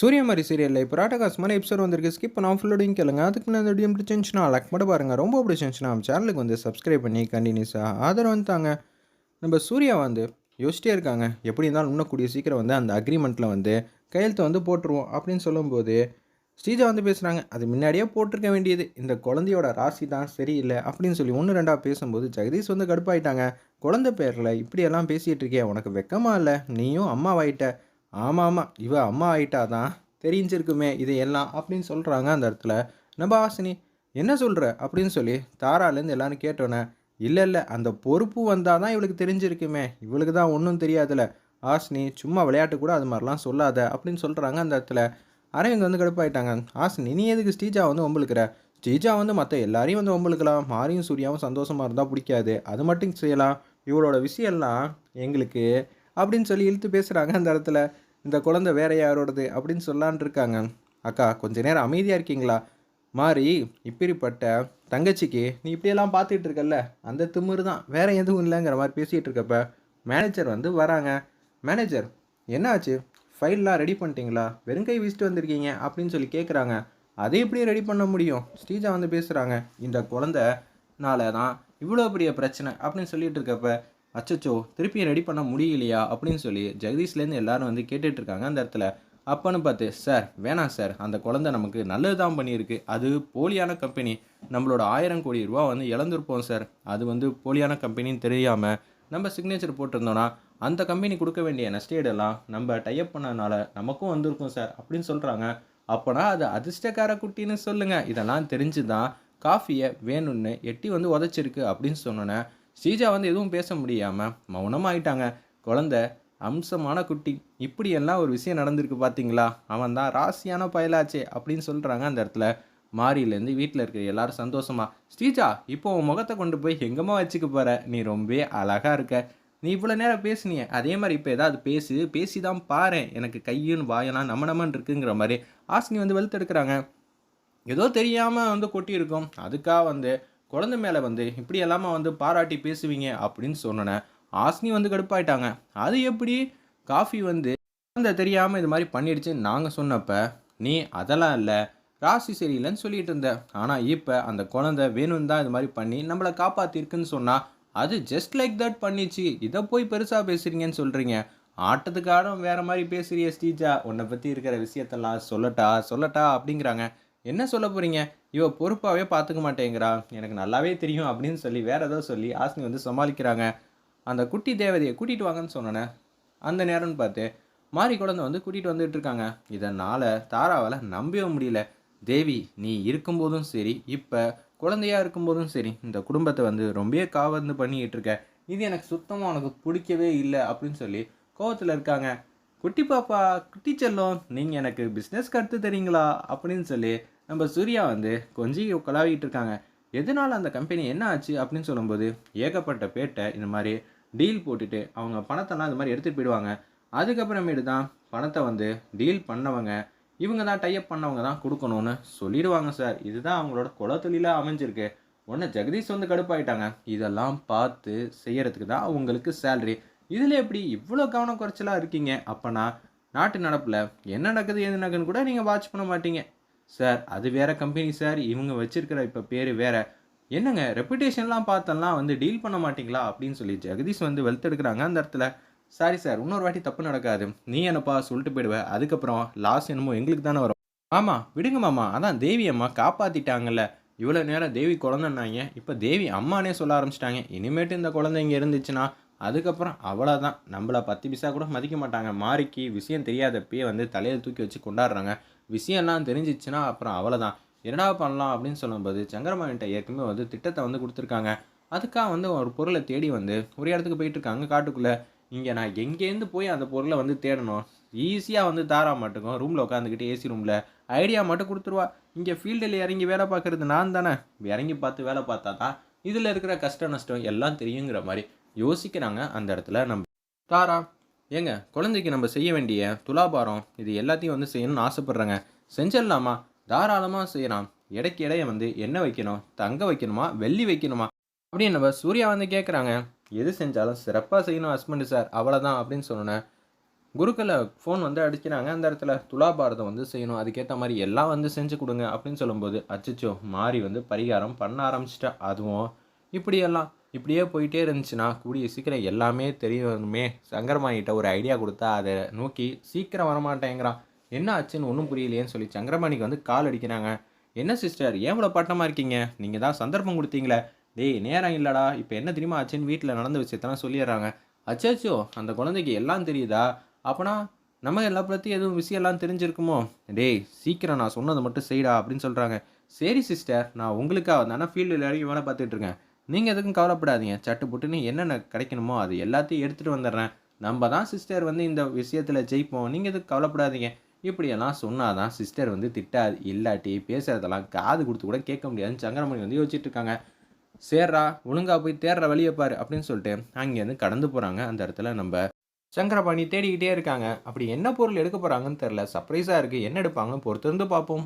சூரியமாரி சீரியலில் இப்போ ராட்டகாசமான எபிசோட் வந்திருக்கு. ஸ்கிப் பண்ணாமல் ஃபுல்லோடையும் கேளுங்க. அதுக்கு நான் இந்த வீடியோ பிடிச்சிருந்துச்சுன்னா லைக் மட்டும் பாருங்கள் ரொம்ப பிடிச்சிருந்துச்சுன்னா நம்ம சேனலுக்கு வந்து சப்ஸ்கிரைப் பண்ணி கண்டினியூஸாக ஆதரவு வந்துட்டாங்க நம்ம சூர்யா வந்து யோசிச்சிட்டே இருக்காங்க. எப்படி இருந்தாலும் இன்னும் சீக்கிரம் வந்து அந்த அக்ரிமெண்ட்டில் வந்து கையெழுத்து வந்து போட்டுருவோம் அப்படின்னு சொல்லும்போது ஸ்ரீஜா வந்து பேசுகிறாங்க அது முன்னாடியே போட்டிருக்க வேண்டியது. இந்த குழந்தையோட ராசி தான் சரியில்லை. அப்படின்னு சொல்லி ஒன்று ரெண்டாக பேசும்போது ஜெகதீஷ் வந்து கடுப்பாயிட்டாங்க. குழந்தை பேரில் இப்படியெல்லாம் பேசிகிட்டு இருக்கே உனக்கு வெக்கமாக இல்லை? நீயும் அம்மாவாயிட்ட. ஆமாம் ஆமாம் இவ அம்மா ஆயிட்டா தான் தெரிஞ்சிருக்குமே இது எல்லாம் அப்படின்னு சொல்கிறாங்க அந்த இடத்துல. நம்ம ஆசினி என்ன சொல்கிற அப்படின்னு சொல்லி தாராலேருந்து எல்லாரும் கேட்டோன்னே இல்லை இல்லை அந்த பொறுப்பு வந்தால் தான் இவளுக்கு தெரிஞ்சிருக்குமே இவளுக்கு தான் ஒன்றும் தெரியாதுல்ல ஆசினி சும்மா விளையாட்டு கூட அது மாதிரிலாம் சொல்லாத அப்படின்னு சொல்கிறாங்க அந்த இடத்துல. அரவிந்த் வந்து கடுப்பாயிட்டாங்க. ஆசினி நீ எதுக்கு ஸ்டீஜா வந்து ஒம்பளுக்கிற ஸ்ரீஜா வந்து மற்ற எல்லாரையும் வந்து ஒம்பளுக்கலாம் மாரியும் சூர்யாவும் சந்தோஷமாக இருந்தால் பிடிக்காது. அது மட்டும் செய்யலாம். இவளோட விஷயம்லாம் எங்களுக்கு அப்படின்னு சொல்லி இழுத்து பேசுகிறாங்க அந்த இடத்துல. இந்த குழந்தை வேற யாரோடது அப்படின்னு சொல்லான் இருக்காங்க அக்கா கொஞ்ச நேரம் அமைதியாக இருக்கீங்களா? மாறி இப்படிப்பட்ட தங்கச்சிக்கு நீ இப்படியெல்லாம் பார்த்துட்டு இருக்கல்ல அந்த திமிரு தான் வேற எதுவும் இல்லைங்கிற மாதிரி பேசிகிட்டு இருக்கப்ப மேனேஜர் வந்து வராங்க. மேனேஜர் என்னாச்சு? ஃபைல்லாம் ரெடி பண்ணிட்டீங்களா? வெறுங்கை வீசிட்டு வந்திருக்கீங்க அப்படின்னு சொல்லி கேட்குறாங்க அதை எப்படி ரெடி பண்ண முடியும்? ஸ்ரீஜா வந்து பேசுகிறாங்க இந்த குழந்தைனால தான் இவ்வளோ பெரிய பிரச்சனை அப்படின்னு சொல்லிட்டு இருக்கப்ப அச்சச்சோ திருப்பி ரெடி பண்ண முடியலையா? அப்படின்னு சொல்லி ஜெகதீஷ்லேருந்து எல்லாரும் வந்து கேட்டுட்டு இருக்காங்க அந்த இடத்துல அப்பன்னு பார்த்து சார் வேணாம் சார். அந்த குழந்தை நமக்கு நல்லது தான் பண்ணியிருக்கு. அது போலியான கம்பெனி நம்மளோட ஆயிரம் கோடி ரூபா வந்து இழந்திருப்போம் சார். அது வந்து போலியான கம்பெனின்னு தெரியாமல் நம்ம சிக்னேச்சர் போட்டிருந்தோன்னா அந்த கம்பெனி கொடுக்க வேண்டிய நஷ்டேடெல்லாம் நம்ம டைப் பண்ணனால நமக்கும் வந்திருக்கும் சார். அப்படின்னு சொல்கிறாங்க அப்போனா அது அதிர்ஷ்டக்கார குட்டின்னு சொல்லுங்கள் இதெல்லாம் தெரிஞ்சு தான் காஃபியை வேணும்னு எட்டி வந்து உதச்சிருக்கு அப்படின்னு சொன்னோன்னே ஸ்ரீஜா வந்து எதுவும் பேச முடியாமல் மௌனமாயிட்டாங்க. குழந்த அம்சமான குட்டி இப்படியெல்லாம் ஒரு விஷயம் நடந்திருக்கு பார்த்தீங்களா அவன் தான் ராசியான பயலாச்சே அப்படின்னு சொல்கிறாங்க அந்த இடத்துல. மாரியிலேருந்து வீட்டில் இருக்கிற எல்லாரும் சந்தோஷமா ஸ்ரீஜா இப்போ உன் முகத்தை கொண்டு போய் எங்கம்மா வச்சுக்க போகிற நீ ரொம்பவே அழகாக இருக்க. நீ இவ்வளோ நேரம் பேசுனிய. அதே மாதிரி இப்போ ஏதாவது பேசு. பேசி தான் பாரு. எனக்கு கையும் வாயெல்லாம் நம்ம நம்மன்னு இருக்குங்கிற மாதிரி. ஆசினி வந்து வெளுத்தெடுக்கிறாங்க ஏதோ தெரியாமல் வந்து கொட்டியிருக்கோம். அதுக்காக வந்து குழந்தை மேலே வந்து இப்படி எல்லாமே வந்து பாராட்டி பேசுவீங்க? அப்படின்னு சொன்னேன் ஆஸ்னி வந்து கடுப்பாயிட்டாங்க. அது எப்படி? காஃபி வந்து குழந்தை தெரியாமல் இது மாதிரி பண்ணிடுச்சு நாங்கள் சொன்னப்ப நீ அதெல்லாம் இல்லை. ராசி சரியில்லைன்னு சொல்லிட்டு இருந்த. ஆனால் இப்போ அந்த குழந்தை வேணும் தான் இது மாதிரி பண்ணி நம்மளை காப்பாற்றிருக்குன்னு சொன்னால் அது ஜஸ்ட் லைக் தட் பண்ணிச்சு. இதை போய் பெருசாக பேசுகிறீங்கன்னு சொல்கிறீங்க ஆட்டத்துக்காரம் வேறு மாதிரி பேசுறிய ஸ்டீஜா உன்னை பற்றி இருக்கிற விஷயத்தெல்லாம் சொல்லட்டா சொல்லட்டா அப்படிங்கிறாங்க. என்ன சொல்ல போகிறீங்க இவ பொறுப்பாகவே பார்த்துக்க மாட்டேங்கிறா. எனக்கு நல்லாவே தெரியும் அப்படின்னு சொல்லி வேறு ஏதோ சொல்லி ஆசினி வந்து சமாளிக்கிறாங்க. அந்த குட்டி தேவதையை கூட்டிகிட்டு வாங்கன்னு சொன்னேன். அந்த நேரம்னு பார்த்து மாரி குழந்தை வந்து கூட்டிகிட்டு வந்துட்டு இருக்காங்க. இதனால் தாராவால் நம்பவே முடியல. தேவி நீ இருக்கும்போதும் சரி இப்போ குழந்தையா இருக்கும்போதும் சரி இந்த குடும்பத்தை வந்து ரொம்பவே காவந்து பண்ணிக்கிட்டு இருக்க. இது எனக்கு சுத்தமாக உனக்கு பிடிக்கவே இல்லை அப்படின்னு சொல்லி கோவத்தில் இருக்காங்க. குட்டி பாப்பா குட்டி செல்லம் நீங்கள் எனக்கு பிஸ்னஸ் கற்று தரீங்களா? அப்படின்னு சொல்லி நம்ம சூர்யா வந்து கொஞ்சம் கலாவிக்கிட்டு இருக்காங்க. எதனால் அந்த கம்பெனி என்ன ஆச்சு அப்படின்னு சொல்லும்போது ஏகப்பட்ட பேட்டை இந்த மாதிரி டீல் போட்டுட்டு அவங்க பணத்தெல்லாம் இந்த மாதிரி எடுத்துகிட்டு போயிடுவாங்க. அதுக்கப்புறமேட்டு தான் பணத்தை வந்து டீல் பண்ணவங்க இவங்க தான் டைப் பண்ணவங்க தான் கொடுக்கணும்னு சொல்லிடுவாங்க சார் இதுதான் அவங்களோட குல தொழிலாக அமைஞ்சிருக்கு. ஒன்று ஜெகதீஷ் வந்து கடுப்பாயிட்டாங்க. இதெல்லாம் பார்த்து செய்யறதுக்கு தான் உங்களுக்கு சேலரி இதில் எப்படி இவ்வளோ கவனம் குறைச்சலாக இருக்கீங்க? அப்போனா நாட்டு நடப்பில் என்ன நடக்குது எது நடக்குதுன்னு கூட நீங்கள் வாட்ச் பண்ண மாட்டீங்க. சார் அது வேற கம்பெனி சார் இவங்க வச்சுருக்கிற இப்போ பேர் வேறு. என்னங்க ரெப்புடேஷன்லாம் பார்த்தெல்லாம் வந்து டீல் பண்ண மாட்டிங்களா? அப்படின்னு சொல்லி ஜெகதீஷ் வந்து வெளுத்தெடுக்கிறாங்க அந்த இடத்துல. சாரி சார் இன்னொரு வாட்டி தப்பு நடக்காது. நீ என்னப்பா சொல்லிட்டு போயிடுவேன் அதுக்கப்புறம் லாஸ் என்னமோ எங்களுக்கு தானே வரும். ஆமாம் விடுங்க மாமா. அதான் தேவி அம்மா காப்பாற்றிட்டாங்கல்ல இவ்வளோ நேரம் தேவி குழந்தைன்னாங்க. இப்போ தேவி அம்மானே சொல்ல ஆரம்பிச்சிட்டாங்க. இனிமேட்டு இந்த குழந்தை இங்கே இருந்துச்சுன்னா அதுக்கப்புறம் அவ்வளோதான் நம்மளை பத்து பிசா கூட மதிக்க மாட்டாங்க. மாறிக்கு விஷயம் தெரியாதப்பயே வந்து தலையில் தூக்கி வச்சு கொண்டாடுறாங்க. விஷயம்லாம் தெரிஞ்சிச்சுன்னா அப்புறம் அவ்வளோதான் என்னடா பண்ணலாம் அப்படின்னு சொல்லும்போது சங்கரமான்கிட்ட ஏற்கனவே வந்து திட்டத்தை வந்து கொடுத்துருக்காங்க. அதுக்காக வந்து ஒரு பொருளை தேடி வந்து ஒரு இடத்துக்கு போயிட்டு இருக்காங்க காட்டுக்குள்ளே. இங்கே நான் எங்கேருந்து போய் அந்த பொருளை வந்து தேடணும்? ஈஸியாக வந்து தாரா மாட்டுக்கும் ரூமில் உட்காந்துக்கிட்டு ஏசி ரூமில் ஐடியா மட்டும் கொடுத்துருவா. இங்கே ஃபீல்டில் இறங்கி வேலை பார்க்குறது நான் தானே. இறங்கி பார்த்து வேலை பார்த்தா தான் இதில் இருக்கிற கஷ்ட நஷ்டம் எல்லாம் தெரியுங்கிற மாதிரி. யோசிக்கிறாங்க அந்த இடத்துல நம்ம. தாரா ஏங்க குழந்தைக்கு நம்ம செய்ய வேண்டிய துலாபாரம் இது எல்லாத்தையும் வந்து செய்யணும்னு ஆசைப்பட்றாங்க. செஞ்சிடலாமா தாராளமாக செய்யலாம். இடைக்கு இடைய வந்து என்ன வைக்கணும் தங்க வைக்கணுமா வெள்ளி வைக்கணுமா? அப்படின்னு நம்ம சூர்யா வந்து கேட்குறாங்க எது செஞ்சாலும் சிறப்பாக செய்யணும் ஹஸ்பண்டு சார் அவ்வளோதான் அப்படின்னு சொன்னேன் குருக்களை ஃபோன் வந்து அடிக்கிறாங்க அந்த இடத்துல. துலாபாரதம் வந்து செய்யணும் அதுக்கேற்ற மாதிரி எல்லாம் வந்து செஞ்சு கொடுங்க அப்படின்னு சொல்லும்போது அச்சச்சோ மாறி வந்து பரிகாரம் பண்ண ஆரம்பிச்சிட்டா. அதுவும் இப்படியெல்லாம். இப்படியே போயிட்டே இருந்துச்சுன்னா கூடிய சீக்கிரம் எல்லாமே தெரியணுமே. சங்கரமாயிட்ட ஒரு ஐடியா கொடுத்தா அதை நோக்கி சீக்கிரம் வரமாட்டேங்கிறான். என்ன ஆச்சுன்னு ஒன்றும் புரியலையேன்னு சொல்லி சங்கரமணிக்கு வந்து கால் அடிக்கிறாங்க. என்ன சிஸ்டர் ஏன் இவ்வளோ பட்டமாக இருக்கீங்க? நீங்கள் தான் சந்தர்ப்பம் கொடுத்தீங்களே. டேய் நேரம் இல்லைடா. இப்போ என்ன தெரியுமா ஆச்சுன்னு வீட்டில் நடந்த விஷயத்தெல்லாம் சொல்லிடுறாங்க. அச்சாச்சோ அந்த குழந்தைக்கு எல்லாம் தெரியுதா? அப்போனா நம்ம எல்லா பற்றியும் எதுவும் விஷயம் எல்லாம் தெரிஞ்சிருக்குமோ? டேய் சீக்கிரம் நான் சொன்னதை மட்டும் செய்டா அப்படின்னு சொல்கிறாங்க சரி சிஸ்டர் நான் உங்களுக்காக தானே ஃபீல்டு வரைக்கும் வேலை பார்த்துட்ருக்கேன் நீங்கள் எதுக்கும் கவலைப்படாதீங்க. சட்டு புட்டுன்னு என்னென்ன கிடைக்கணுமோ அது எல்லாத்தையும் எடுத்துகிட்டு வந்துடுறேன். நம்ம தான் சிஸ்டர் வந்து இந்த விஷயத்தில் ஜெயிப்போம். நீங்கள் எதுக்கு கவலைப்படாதீங்க. இப்படியெல்லாம் சொன்னால் தான் சிஸ்டர் வந்து திட்டாது. இல்லாட்டி பேசுகிறதெல்லாம் காது கொடுத்து கூட கேட்க முடியாதுன்னு சங்கரமணி வந்து யோசிச்சுட்டு இருக்காங்க. சேர்றா ஒழுங்காக போய் தேடுற வழியை பாரு அப்படின்னு சொல்லிட்டு அங்கேருந்து கடந்து போகிறாங்க அந்த இடத்துல நம்ம சங்கரபாணி தேடிக்கிட்டே இருக்காங்க. அப்படி என்ன பொருள் எடுக்க போகிறாங்கன்னு தெரில சர்ப்ரைஸாக இருக்குது என்ன எடுப்பாங்கன்னு பொறுத்திருந்து பார்ப்போம்.